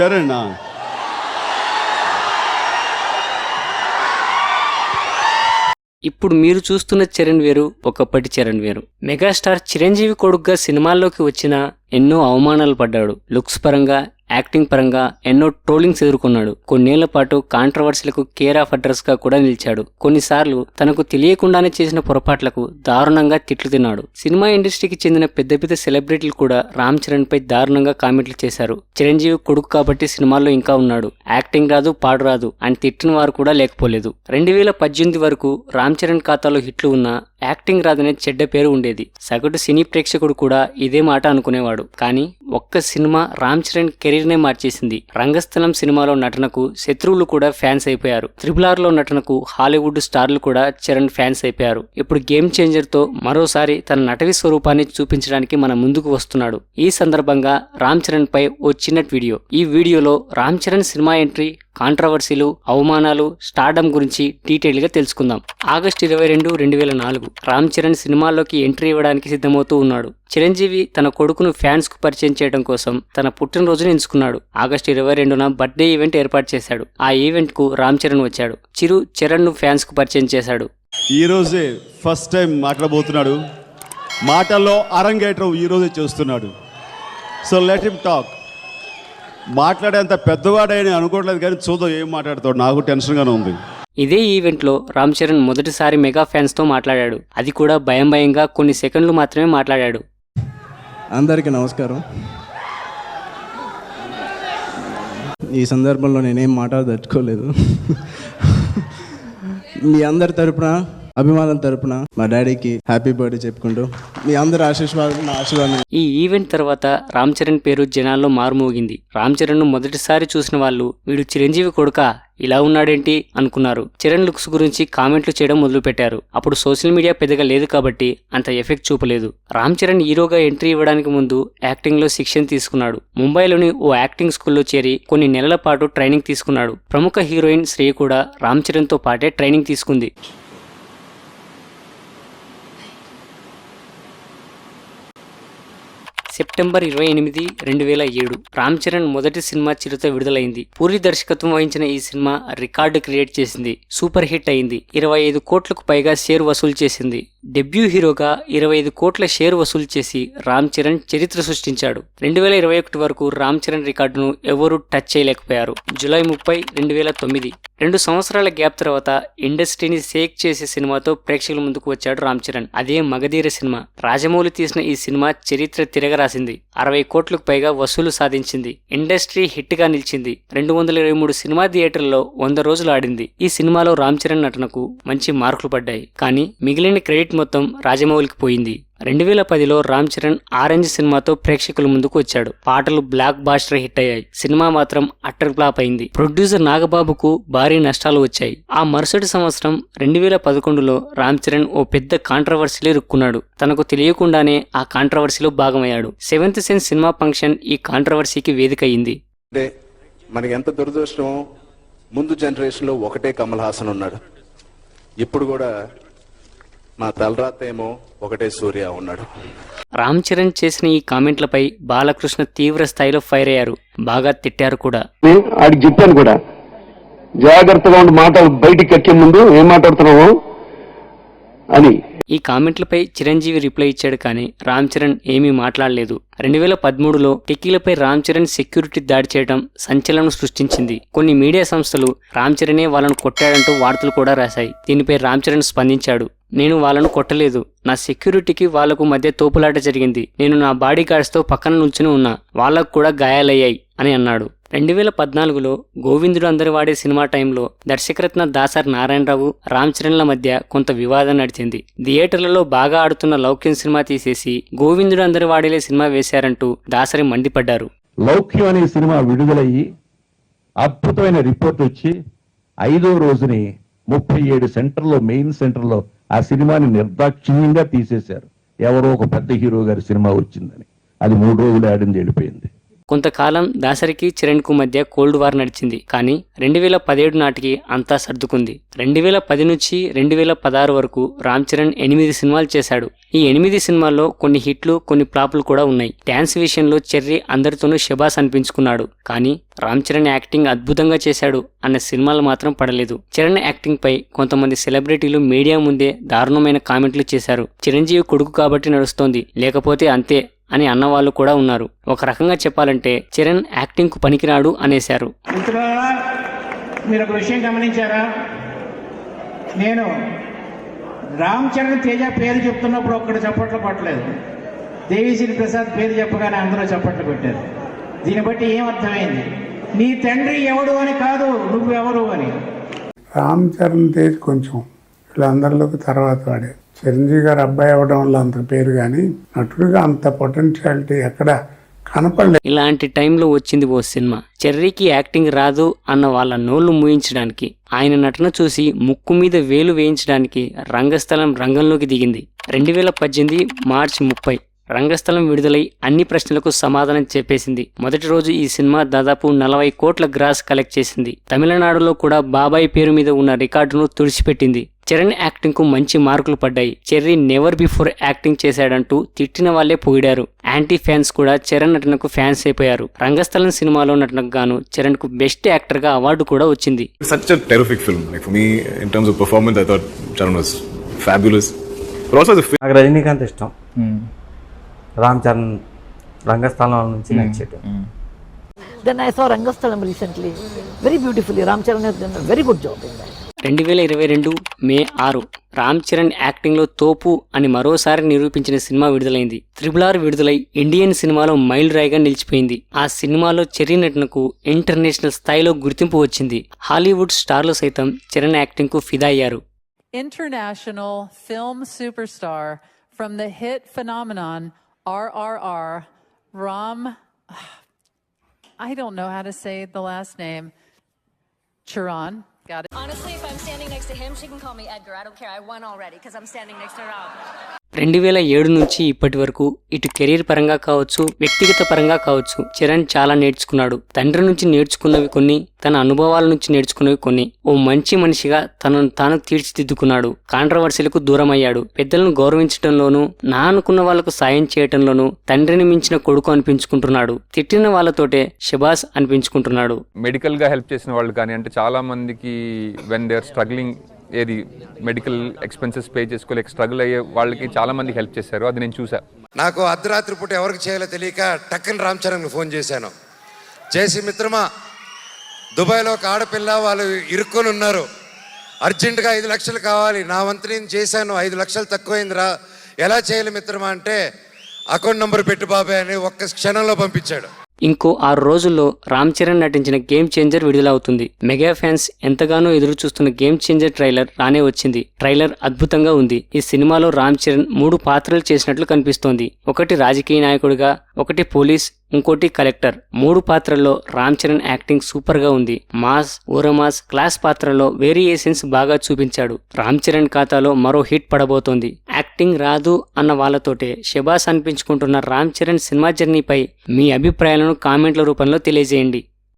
చరణ. ఇప్పుడు మీరు చూస్తున్న చరణ్ వేరు ఒకప్పటి చరణ్ వేరు. మెగాస్టార్ చిరంజీవి కొడుకుగా సినిమాల్లోకి వచ్చిన ఎన్నో అవమానాలు పడ్డాడు. లుక్స్ పరంగా యాక్టింగ్ పరంగా ఎన్నో ట్రోలింగ్స్ ఎదుర్కొన్నాడు. కొన్నేళ్ళ పాటు కాంట్రవర్సీలకు కేర్ ఆఫ్ అడ్రస్గా కూడా నిలిచాడు. కొన్నిసార్లు తనకు తెలియకుండానే చేసిన పొరపాట్లకు దారుణంగా తిట్లు తిన్నాడు. సినిమా ఇండస్ట్రీకి చెందిన పెద్ద పెద్ద సెలబ్రిటీలు కూడా రామ్ చరణ్ పై దారుణంగా కామెంట్లు చేశారు. చిరంజీవి కొడుకు కాబట్టి సినిమాల్లో ఇంకా ఉన్నాడు. యాక్టింగ్ రాదు పాడు రాదు అని తిట్టిన వారు కూడా లేకపోలేదు. రెండు వేల పద్దెనిమిది వరకు రామ్ చరణ్ ఖాతాలో హిట్లు ఉన్నా యాక్టింగ్ రాదనే చెడ్డ పేరు ఉండేది. సగటు సినీ ప్రేక్షకుడు కూడా ఇదే మాట అనుకునేవాడు. కానీ ఒక్క సినిమా రామ్ చరణ్ కెరీర్ కెరీర్నే మార్చేసింది. రంగస్థలం సినిమాలో నటనకు శత్రువులు కూడా ఫ్యాన్స్ అయిపోయారు. త్రిబుల్ ఆర్లో నటనకు హాలీవుడ్ స్టార్లు కూడా చరణ్ ఫ్యాన్స్ అయిపోయారు. ఇప్పుడు గేమ్ చేంజర్తో మరోసారి తన నటవి స్వరూపాన్ని చూపించడానికి మన ముందుకు వస్తున్నాడు. ఈ సందర్భంగా రామ్ చరణ్ పై ఓ చిన్న వీడియో. ఈ వీడియోలో రామ్ చరణ్ సినిమా ఎంట్రీ కాంట్రవర్సీలు అవమానాలు స్టార్డమ్ గురించి డీటెయిల్గా తెలుసుకుందాం. ఆగస్టు ఇరవై రెండు రెండు వేల నాలుగు. రామ్ చరణ్ సినిమాల్లోకి ఎంట్రీ ఇవ్వడానికి సిద్ధమవుతూ ఉన్నాడు. చిరంజీవి తన కొడుకును ఫ్యాన్స్కు పరిచయం చేయడం కోసం తన పుట్టినరోజును ఎంచుకున్నాడు. ఆగస్టు ఇరవై రెండున బర్త్డే ఈవెంట్ ఏర్పాటు చేశాడు. ఆ ఈవెంట్కు రామ్ చరణ్ వచ్చాడు. చిరు చరణ్ను ఫ్యాన్స్కు పరిచయం చేశాడు. ఈ రోజే ఫస్ట్ టైం మాట్లాడబోతున్నాడు. మాటల్లో అరంగేట్రం ఈ రోజే చేస్తున్నాడు. So let him talk. మాట్లాడేంత పెద్దవాడని అనుకోవట్లేదు కానీ చూద్దాం ఏం మాట్లాడతాడు. నాకు టెన్షన్గానే ఉంది. ఇదే ఈవెంట్లో రామ్ చరణ్ మొదటిసారి మెగా ఫ్యాన్స్తో మాట్లాడాడు. అది కూడా భయం భయంగా కొన్ని సెకండ్లు మాత్రమే మాట్లాడాడు. అందరికీ నమస్కారం. ఈ సందర్భంలో నేనేం మాట్లాడదట్టుకోలేదు మీ అందరి తరపున అభిమానుల తరపున మా డాడీకి హ్యాపీ బర్త్డే చెప్పుకుంటూ మీ అందరి ఆశీర్వాదం నా ఆశీర్వాదం. ఈ ఈవెంట్ తర్వాత రామ్ చరణ్ పేరు జనాల్లో మారుమోగింది. రామ్ చరణ్ను మొదటిసారి చూసిన వాళ్ళు వీడు చిరంజీవి కొడుక ఇలా ఉన్నాడేంటి అనుకున్నారు. చరణ్ లుక్స్ గురించి కామెంట్లు చేయడం మొదలుపెట్టారు. అప్పుడు సోషల్ మీడియా పెద్దగా లేదు కాబట్టి అంత ఎఫెక్ట్ చూపలేదు. రామ్ చరణ్ హీరోగా ఎంట్రీ ఇవ్వడానికి ముందు యాక్టింగ్లో శిక్షణ తీసుకున్నాడు. ముంబైలోని ఓ యాక్టింగ్ స్కూల్లో చేరి కొన్ని నెలల పాటు ట్రైనింగ్ తీసుకున్నాడు. ప్రముఖ హీరోయిన్ శ్రీ కూడా రామ్ చరణ్తో పాటే ట్రైనింగ్ తీసుకుంది. సెప్టెంబర్ ఇరవై ఎనిమిది రెండు వేల ఏడు. రామ్ చరణ్ మొదటి సినిమా చిరుత విడుదలైంది. పూరి దర్శకత్వం వహించిన ఈ సినిమా రికార్డు క్రియేట్ చేసింది. సూపర్ హిట్ అయింది. ఇరవై ఐదు కోట్లకు పైగా షేర్ వసూలు చేసింది. డెబ్యూ హీరోగా ఇరవై ఐదు కోట్ల షేర్ వసూలు చేసి రామ్ చరణ్ చరిత్ర సృష్టించాడు. రెండు వేల ఇరవై ఒకటి వరకు రామ్ చరణ్ రికార్డును ఎవరూ టచ్ చేయలేకపోయారు. జూలై ముప్పై రెండు వేల తొమ్మిది. రెండు సంవత్సరాల గ్యాప్ తర్వాత ఇండస్ట్రీని షేక్ చేసే సినిమాతో ప్రేక్షకుల ముందుకు వచ్చాడు రామ్ చరణ్. అదే మగధీర సినిమా. రాజమౌళి తీసిన ఈ సినిమా చరిత్ర తిరగరాసింది. అరవై కోట్లకు పైగా వసూలు సాధించింది. ఇండస్ట్రీ హిట్గా నిలిచింది. రెండు వందల ఇరవై మూడు సినిమా థియేటర్లలో వంద రోజులు ఆడింది. ఈ సినిమాలో రామ్ చరణ్ నటనకు మంచి మార్కులు పడ్డాయి. కానీ మిగిలిన క్రెడిట్ మొత్తం రాజమౌళికి పోయింది. రెండు వేల పదిలో రామ్ చరణ్ ఆరెంజ్ సినిమాతో ప్రేక్షకుల ముందుకు వచ్చాడు. పాటలు బ్లాక్ బాస్టర్ హిట్ అయ్యాయి. సినిమా మాత్రం అట్టర్ ఫ్లాప్ అయింది. ప్రొడ్యూసర్ నాగబాబుకు భారీ నష్టాలు వచ్చాయి. ఆ మరుసటి సంవత్సరం రెండు వేల పదకొండులో రామ్ చరణ్ ఓ పెద్ద కాంట్రవర్సీలో ఇరుక్కున్నాడు. తనకు తెలియకుండానే ఆ కాంట్రవర్సీలో భాగమయ్యాడు. సెవెంత్ సెన్స్ సినిమా ఫంక్షన్ ఈ కాంట్రవర్సీకి వేదిక అయింది మనకి ఎంత దురదృష్టం ముందు జనరేషన్లో ఒకటే కమల్ హాసన్ ఉన్నాడు. ఇప్పుడు కూడా మా తలరాత ఏమో ఒకటే సూర్య ఉన్నాడు. రామ్ చరణ్ చేసిన ఈ కామెంట్లపై బాలకృష్ణ తీవ్ర స్థాయిలో ఫైర్ అయ్యారు. బాగా తిట్టారు కూడా. నేను ఆడికి చెప్పాను కూడా. జాగ్రత్తగా ఉండి మాటలు బయటికి కక్కే ముందు ఏం మాట్లాడుతున్నావు అని. ఈ కామెంట్లపై చిరంజీవి రిప్లై ఇచ్చాడు కానీ రామ్ చరణ్ ఏమీ మాట్లాడలేదు. రెండు వేల పదమూడులో టెక్కీలపై రామ్ చరణ్ సెక్యూరిటీ దాడి చేయడం సంచలనం సృష్టించింది. కొన్ని మీడియా సంస్థలు రామ్ చరణే వాళ్ళను కొట్టాడంటూ వార్తలు కూడా రాశాయి. దీనిపై రామ్ చరణ్ స్పందించాడు. నేను వాళ్ళను కొట్టలేదు. నా సెక్యూరిటీకి వాళ్ళకు మధ్య తోపులాట జరిగింది. నేను నా బాడీ గార్డ్స్తో పక్కన నుంచుని ఉన్నా. వాళ్ళకు కూడా గాయాలయ్యాయి అని అన్నాడు. రెండు వేల పద్నాలుగులో గోవిందుడు అందరి వాడే సినిమా టైంలో దర్శకరత్న దాసర్ నారాయణరావు రామ్ చరణ్ల మధ్య కొంత వివాదం నడిచింది. థియేటర్లలో బాగా ఆడుతున్న లౌక్యం సినిమా తీసేసి గోవిందుడు అందరి వాడేలే సినిమా వేశారంటూ దాసరి మండిపడ్డారు. లౌక్యం అనే సినిమా విడుదలయ్యి అద్భుతమైన రిపోర్ట్ వచ్చి ఐదో రోజుని ముప్పై ఏడు సెంటర్లో మెయిన్ సెంటర్లో ఆ సినిమాని నిర్దాక్షిణ్యంగా తీసేశారు. ఎవరో ఒక పెద్ద హీరో గారి సినిమా వచ్చిందని. అది మూడు రోజులు ఆడింది వెళ్ళిపోయింది కొంతకాలం దాసరికి చరణ్కు మధ్య కోల్డ్ వార్ నడిచింది. కానీ రెండు వేల పదిహేడు నాటికి అంతా సర్దుకుంది. రెండు వేల పది నుంచి రెండు వేల పదహారు వరకు రామ్ చరణ్ ఎనిమిది సినిమాలు చేశాడు. ఈ ఎనిమిది సినిమాల్లో కొన్ని హిట్లు కొన్ని ఫ్లాపులు కూడా ఉన్నాయి. డ్యాన్స్ విషయంలో చెర్రీ అందరితోనూ శబాస్ అనిపించుకున్నాడు. కానీ రామ్ చరణ్ యాక్టింగ్ అద్భుతంగా చేశాడు అన్న సినిమాలు మాత్రం పడలేదు. చరణ్ యాక్టింగ్ పై కొంతమంది సెలబ్రిటీలు మీడియా ముందే దారుణమైన కామెంట్లు చేశారు. చిరంజీవి కొడుకు కాబట్టి నడుస్తోంది. లేకపోతే అంతే. అని అన్నవాళ్ళు కూడా ఉన్నారు. ఒక రకంగా చెప్పాలంటే చరణ్ యాక్టింగ్కు పనికిరాడు అనేశారు. మీరు ఒక విషయం గమనించారా? నేను రామ్ చరణ్ తేజ పేరు చెప్తున్నప్పుడు ఒక్కడు చప్పట్లు కొట్టలేదు దేవిశ్రీ ప్రసాద్ పేరు చెప్పగానే అందరూ చప్పట్లు పెట్టారు దీన్ని బట్టి ఏం అర్థమైంది? నీ తండ్రి ఎవడు అని కాదు నువ్వెవరు అని. రామ్ చరణ్ తేజ్ కొంచెం వీళ్ళందరిలోకి తర్వాత వాడే. చిరంజీవి గారు అబ్బాయి అవ్వడం వల్ల అంత పేరు కానీ నటుడిగా అంత పొటెన్షియాలిటీ ఎక్కడ కనపడలేదు ఇలాంటి టైంలో వచ్చింది ఓ సినిమా. చెర్రీకి యాక్టింగ్ రాదు అన్న వాళ్ళ నోళ్ళు మూయించడానికి ఆయన నటన చూసి ముక్కు మీద వేలు వేయించడానికి రంగస్థలం రంగంలోకి దిగింది. రెండు వేల పద్దెనిమిది మార్చి ముప్పై రంగస్థలం విడుదలై అన్ని ప్రశ్నలకు సమాధానం చెప్పేసింది. మొదటి రోజు ఈ సినిమా దాదాపు నలభై కోట్ల గ్రాస్ కలెక్ట్ చేసింది. తమిళనాడులో కూడా బాబాయ్ పేరు మీద ఉన్న రికార్డును తుడిచిపెట్టింది. చరణ్ యాక్టింగ్కు మంచి మార్కులు పడ్డాయి. చెర్రీ నెవర్ బిఫోర్ యాక్టింగ్ చేశాడంటూ తిట్టిన వాళ్ళే పోయిడారు యాంటీ ఫ్యాన్స్ కూడా చరణ్ నటనకు ఫ్యాన్స్ అయిపోయారు. రంగస్థలం సినిమాలో నటనకు గాను చరణ్కు బెస్ట్ యాక్టర్గా అవార్డు కూడా వచ్చింది. సచ్ అ టెరిఫిక్ రజనీకాంత్ ఇష్టం. Hmm. రామ్ చరణ్ రంగస్థలం నుంచి నచ్చేట then I saw Rangasthalam recently very beautifully Ram Charan very good job రెండు వేల ఇరవై రెండు మే ఆరు రామ్ చరణ్ యాక్టింగ్లో తోపు అని మరోసారి నిరూపించిన సినిమా విడుదలైంది త్రిబుల్ ఆర్ విడుదలై ఇండియన్ సినిమాలో మైల్ రాయిగా నిలిచిపోయింది ఆ సినిమాలో చెర్రీ నటనకు ఇంటర్నేషనల్ స్థాయిలో గుర్తింపు వచ్చింది హాలీవుడ్ స్టార్లు సైతం చరణ్ యాక్టింగ్కు ఫిదా అయ్యారు international film super star from the hit phenomenon RRR, Ram I don't know how to say the last name. Charan. Got it. Honestly, if I'm standing next to him, she can call me Edgar. I don't care. I won already because I'm standing next to Ram. రెండు వేల ఏడు నుంచి ఇప్పటి వరకు ఇటు career పరంగా కావచ్చు వ్యక్తిగత పరంగా కావచ్చు చరణ్ చాలా నేర్చుకున్నాడు. తండ్రి నుంచి నేర్చుకున్నవి కొన్ని తన అనుభవాల నుంచి నేర్చుకున్నవి కొన్ని. ఓ మంచి మనిషిగా తనను తాను తీర్చిదిద్దుకున్నాడు. కాంట్రవర్సీలకు దూరం అయ్యాడు పెద్దలను గౌరవించడంలోనూ నా అనుకున్న వాళ్ళకు సాయం చేయటంలోనూ తండ్రిని మించిన కొడుకు అనిపించుకుంటున్నాడు. తిట్టిన వాళ్ళతోటే శబాస్ అనిపించుకుంటున్నాడు. మెడికల్గా హెల్ప్ చేసిన వాళ్ళు కానీ అంటే చాలా మందికి వెన్ దే ఆర్ స్ట్రగ్లింగ్ ఏది మెడికల్ ఎక్స్పెన్సెస్ పే చేసుకోలేక స్ట్రగుల్ అయ్యే వాళ్ళకి చాలా మంది హెల్ప్ చేశారు. అది నేను చూసా నాకు అర్ధరాత్రి పూట ఎవరికి చేయాలో తెలియక టక్కన్ రామ్ చరణ్ ఫోన్ చేశాను. చేసి మిత్రమా దుబాయ్లో ఒక ఆడపిల్ల వాళ్ళు ఇరుక్కొని ఉన్నారు. అర్జెంటుగా ఐదు లక్షలు కావాలి. నా వంతు నేను చేశాను. ఐదు లక్షలు తక్కువైందిరా. ఎలా చేయాలి మిత్రమా అంటే అకౌంట్ నెంబర్ పెట్టు బాబాయ్ అని ఒక్క క్షణంలో పంపించాడు. ఇంకో ఆరు రోజుల్లో రామ్ చరణ్ నటించిన గేమ్ చేంజర్ విడుదలవుతుంది. మెగా ఫ్యాన్స్ ఎంతగానో ఎదురు చూస్తున్న గేమ్ చేంజర్ ట్రైలర్ రానే వచ్చింది. ట్రైలర్ అద్భుతంగా ఉంది. ఈ సినిమాలో రామ్ చరణ్ మూడు పాత్రలు చేసినట్లు కనిపిస్తోంది. ఒకటి రాజకీయ నాయకుడిగా ఒకటి పోలీస్ ఇంకోటి కలెక్టర్. మూడు పాత్రల్లో రామ్ చరణ్ యాక్టింగ్ సూపర్గా ఉంది. మాస్ ఓరమాస్ క్లాస్ పాత్రలో వేరియేషన్స్ బాగా చూపించాడు. రామ్ చరణ్ ఖాతాలో మరో హిట్ పడబోతోంది. యాక్టింగ్ రాదు అన్న వాళ్ళతోటే శబాస్ అనిపించుకుంటున్న రామ్ చరణ్ సినిమా జర్నీపై మీ అభిప్రాయాలను కామెంట్ల రూపంలో తెలియజేయండి.